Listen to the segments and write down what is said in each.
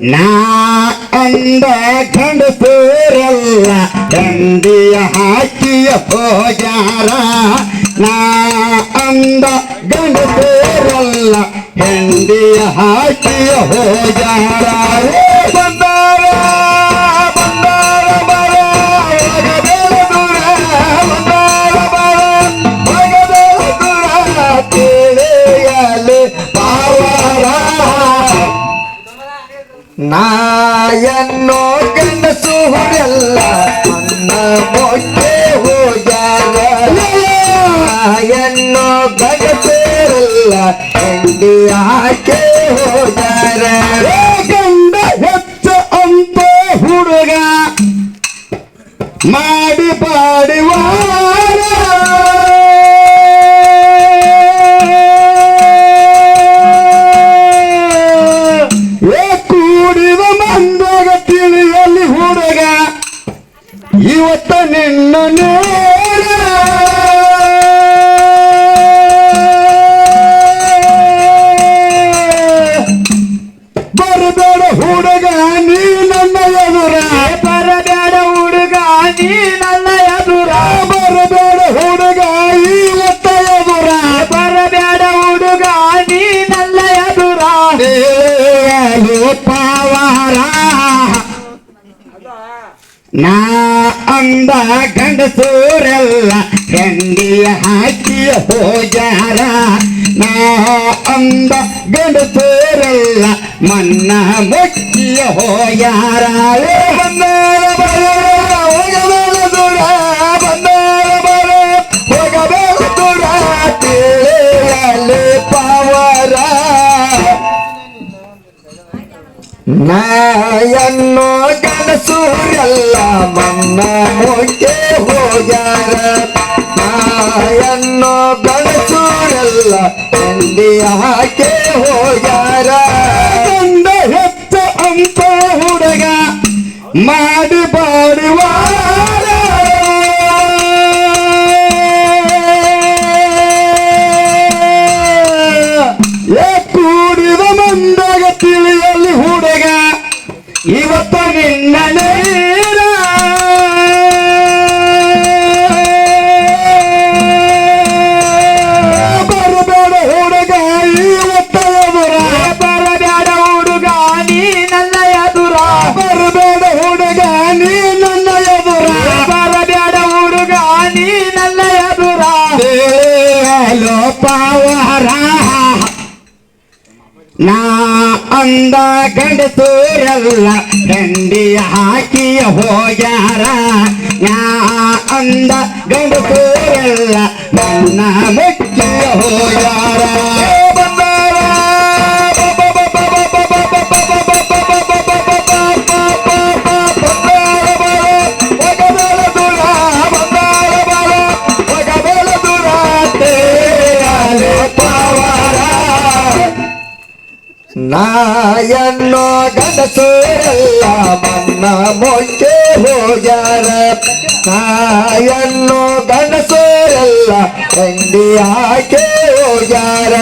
ನಾ ಅಂದ ಗಂಡಸೂರಲ್ಲ ಚಂದಿಯ ಹಾಕಿಯ ಹೋಗ್ಯಾರ ನಾ ಅಂದ ಗಂಡಸೂರಲ್ಲ ಹೆಂಡಿಯ ಹಾಕಿಯ ಹೋಗ್ಯಾರ ಹಾಕಿ ಹೋಗ್ಯಾರ. ಮಾಡಿ ಪಾಡಿ ಏ ಕೂಡಿದ ಮಂದಾಗ ತಿಳಿಯಲಿ ಹುಡುಗ. ಇವತ್ತ ನಿನ್ನ ಪಾವಾರ. ನಾ ಅಂದ ಗಂಡಸೂರೆಲ್ಲ ಗಂಡಿ ಹಾಕಿ ಹೋಗ್ಯಾರ ನಾ ಅಂದ ಗಂಡಸೂರೆಲ್ಲ ಮನ್ನ ಮುಚ್ಚಿ ಹೋಗ್ಯಾರ ಗಣಸೂರೆಲ್ಲ ಮನ್ನ ಹೋಗಿ ಹೋಗ್ಯಾರ. ನಾಯನ್ನೋ ಗಣಸೂರೆಲ್ಲ ಹಿಂದಿ ಹಾಕೆ ಹೋಗ್ಯಾರ. ತಂದೆ ಹೆತ್ತ ಅಂತ ಹುಡುಗ ಮಾಡಿ ಬಾಡುವಾರ ಪಾವರ ನಾ ಅಂದ ಗಂಡಸೂರಲ್ಲ ಗಂಡಿ ಹಾಕಿಯ ಹೋಗ್ಯಾರ. ನಾ ಅಂದ ಗಂಡಸೂರಲ್ಲ ನನ್ನ ಗಂಡಸೂರೆಲ್ಲ ಮನ್ನ ಮೊಕ್ಕೆ ಹೋಗ್ಯಾರ. ನಾಯನ್ನೋ ಗಣಸೋರಲ್ಲ ಹೆಂಡಿ ಹಾಕಿ ಹೋಗ್ಯಾರ.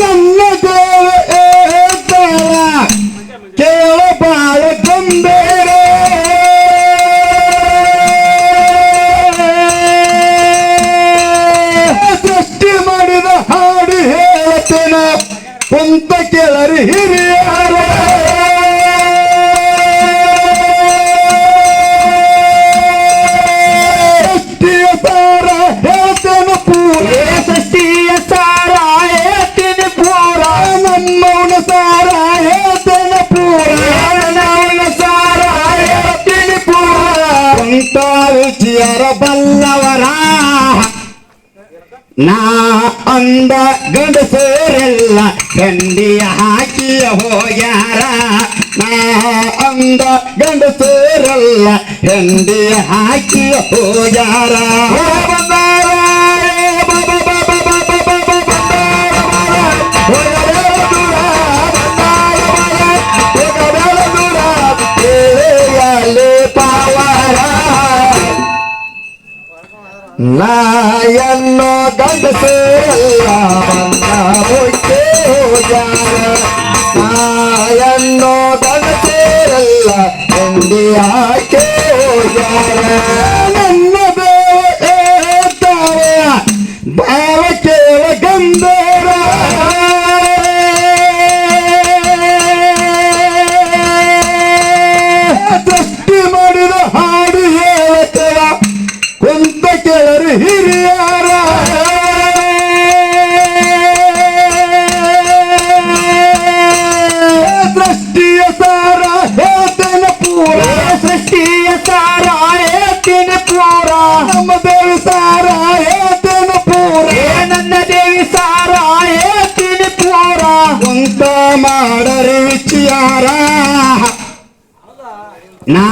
ನನ್ನ ದೇವ ಕೇಳ ಬಾಳ ಗಂಭೀರ. ಸೃಷ್ಟಿ ಮಾಡಿದ ಹಾಡು ಹೇಳತೇನ ಕುಂತ ಕೇಳರಿ ಹಿರಿಯರ ಅಂದ ಗಂಡಸರೆಲ್ಲ ಹೆಂಡಿಯ ಹಾಕಿಯ ಹೋಗ್ಯಾರ ನಾ ಅಂದ ಗಂಡಸರೆಲ್ಲ ಹೆಂಡಿಯ ಹಾಕಿಯ ಹೋಗ್ಯಾರ ಬಂದಾರ अल्लाह दंड से अल्लाह बंदा मुझसे हो जाना अल्लो दंड से अल्लाह इंडिया के हो जाना ಪೂರ ನಮ್ಮ ದೇವಿ ಸಾರ ಹೇಳ್ತೇನ ಪೂರ ಏ ನನ್ನ ದೇವಿ ಸಾರ ಹೇಳ್ತೀನಿ ಪೂರ ಕುಂತ ಮಾಡರಿ ವಿಚಾರ ನಾ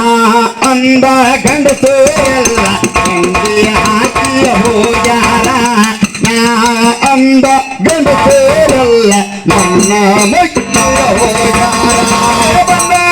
ಅಂದ ಗಂಡಸು ಎಲ್ಲ ಅಂಗಿ ಹಾಕಿ ಹೋಗ್ಯಾರ ನಾ ಅಂದ ಗಂಡಸು ಎಲ್ಲ ನನ್ನ ಮುಖ್ಯ ಹೋಗ್ಯಾರ ಬಂದಾರ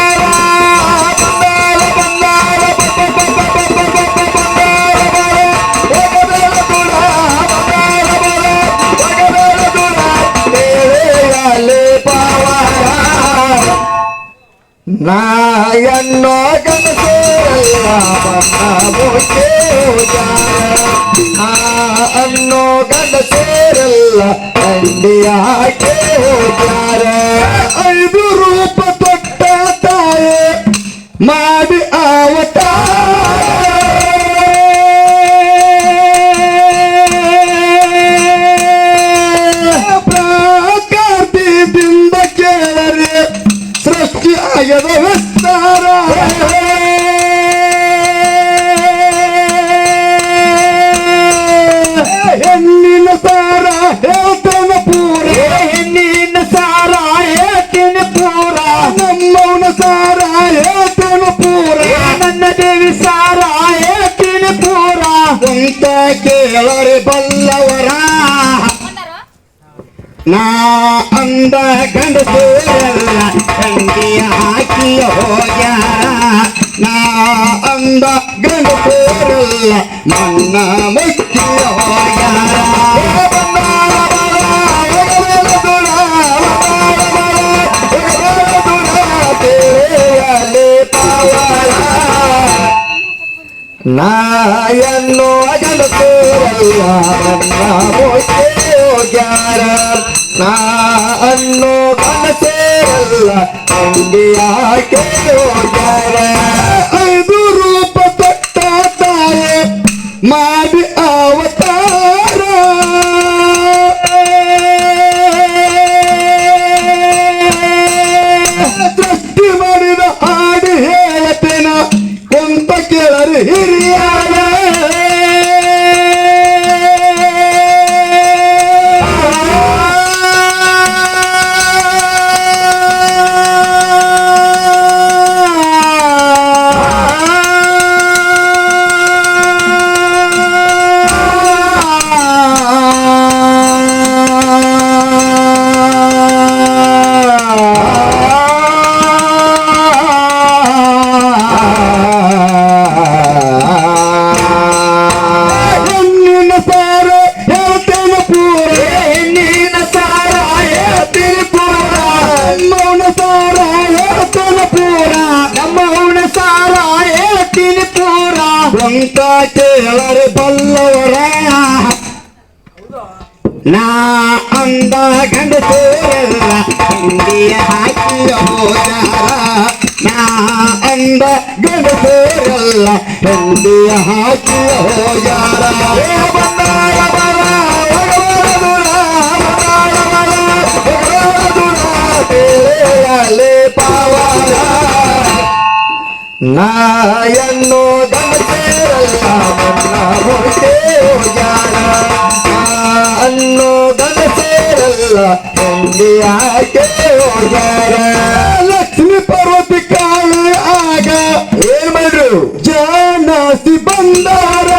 ಹೋಗ್ಯಾರ. ಐದು ರೂಪ ತೊಟ್ಟ ತಾಯೆ ಮಾಡಿ ಅವತಾರ. ಪ್ರಾಕಾರದಿಂದ ಕೇಳರೆ ಸೃಷ್ಟಿ ಆಗದ ಸಾರ ಹೇಳ್ತಾನ ಪೂರ ಏ ನನ್ನ ದೇವಿ ಸಾರ ಹೇಳ್ತೀನಿ ಪೂರ ಕುಂತ ಕೇಳರೆ ಬಲ್ಲವರ ನಾ ಅಂದ ಗಂಡಸೂರಲ್ಲ ಅಂಗಿಯ ಹಾಕಿ ಹೋಗ್ಯಾರ ನಾ ಅಂದ ಗಂಡಸೂರಲ್ಲ ನನ್ನ ಮುಖ್ಯ ಹೋಗ್ಯಾರ ನಾಯನ್ನು ಅಗಲತೋರಲ್ಲ ನನ್ನ ಮೋಕೆ ಹೋಗ್ಯಾರ. ನಾ ಕನಸೇರಲ್ಲ ಹೋಗ್ಯಾರ. ಐದು ರೂಪ ತೊಟ್ಟ ತಾಯೇ ಮಾಡಿ ಹಾಕಿ ಹೋಗ್ಯಾರ ಏ ಬಂದಾರ ಬರ, ಒಗವರ ದುರ, ಬಂದಾರ ಬರ, ಒಗವರ ದುರ, ತೇರೆಯಲೆ ಪಾವರ ನಾಯನ್ನು ಗಮಸೇರಲ್ಲ ನನ್ನ ಮುಟ್ಟೆ ಹೋಗ್ಯಾರ ಅನ್ನೋ ಗಮಸೇರಲ್ಲ ಎಂದಿ ಆಕೆ ಹೋಗ್ಯಾರ ಲಕ್ಷ್ಮೀ ಪಾರ್ವತಿ ಕಾಳು ಆಗ ಏನ್ ಮಾಡ್ರು ಜಾನಸಿ ಬಂದಾರ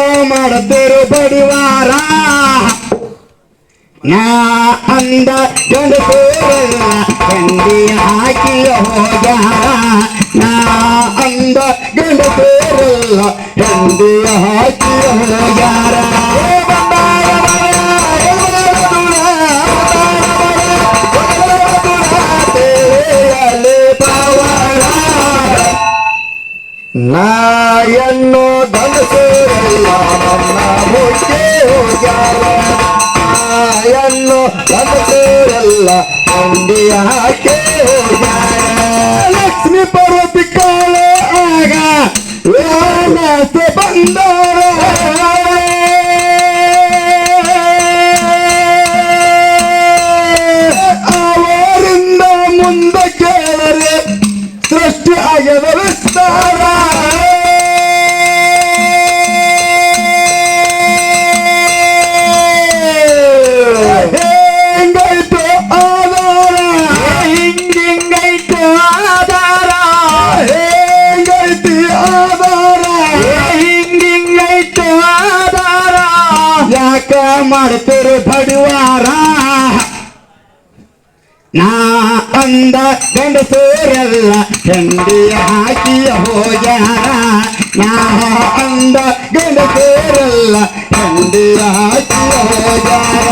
ಯಾಕ ಮಾಡದಿರು ಬಡಿವಾರ ನಾ ಅಂದ ಗಂಡಸೂರಲ್ಲ ಕಂಡಿ ಹಾಕಿ ಹೋಗ್ಯಾರ ನಾ ಅಂದ ಗಂಡಸೂರಲ್ಲ ಕಂಡಿ ಹಾಕಿ ಹೋಗ್ಯಾರ ನಾಯನ್ನು ಗಂಡಸೂರಲ್ಲ ನನ್ನ ಮುಚ್ಚೆ ಹೋಗ್ಯಾರ. ನಾಯನ್ನು ಗಂಡಸೂರಲ್ಲ ಅಂಡಿ ಹಾಕಿ ಹೋಗ್ಯಾರ. ಲಕ್ಷ್ಮೀ ಪಾರ್ವತಿ ಕಾಲ ಆಗ ಬಂದರ. ಮಾಡ್ತೀರಿ ಬಡಿವಾರ ನಾ ಅಂದ ಗಂಡಸೂರೆಲ್ಲ ಚಂಡಿ ಹಾಕಿ ಹೋಗ್ಯಾರ ನಾ ಅಂದ ಗಂಡಸೂರೆಲ್ಲ ಚಂಡಿ ಹಾಕಿ ಹೋಗ್ಯಾರ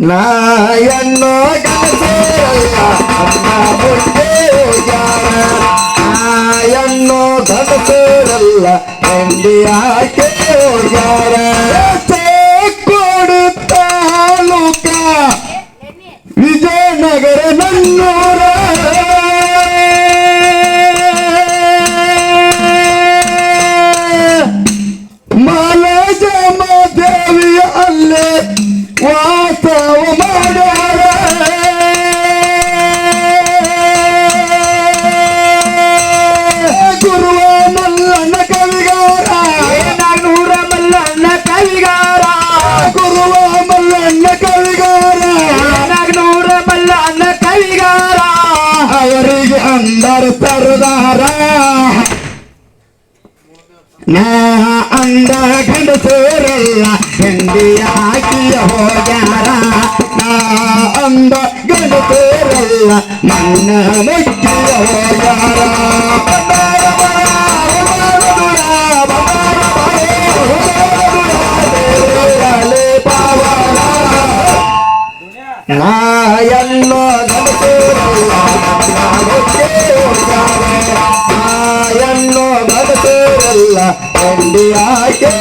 ನಾಯನ್ನು ನಾಯನ್ನು ಹಾಕಿ ಹೋಗ್ಯಾರ? ಕೊಡು ತಾಲೂಕ ವಿಜಯನಗರ ನನ್ನೂರ. ಮಾಲಜಮ ದೇವಿಯ ಅಲ್ಲೇ ವಾಸವ ಮಾಡ್ಯಾರ ನಾ ಅಂದ ಗಂಡಸೂರಲ್ಲ ಹೆಂಡಿ ಹಾಕಿ ಹೋಗ್ಯಾರ ನಾ ಅಂದ ಗಂಡಸೂರಲ್ಲ ಮಣ್ಣ ಮುಚ್ಚಿ ரெண்டு ஆட்டே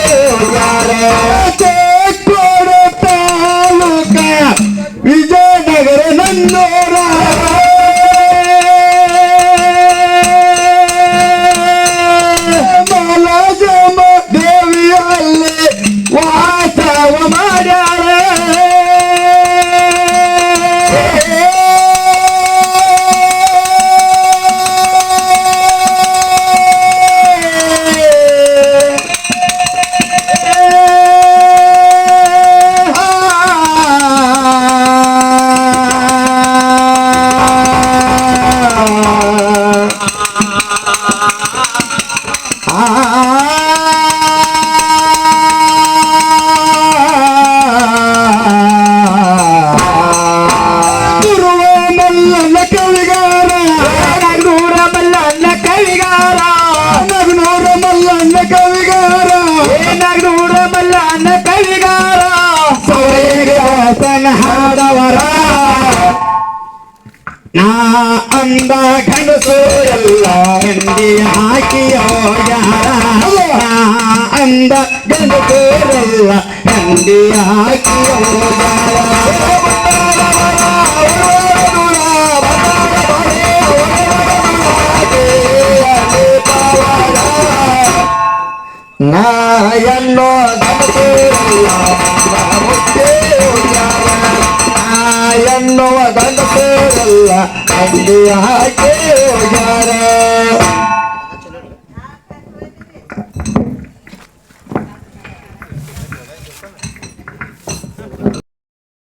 ಅಂದ ಗಂಡಸು ಎಲ್ಲ ಹೆಂಡಿ ಹಾಕಿ ಹೋಗ್ಯಾರ ನಾ ಅಂದ ಗಂಡಸು ಎಲ್ಲ ಹೆಂಡಿ ಹಾಕಿ ಹೋಗ್ಯಾರ Ai, que eu já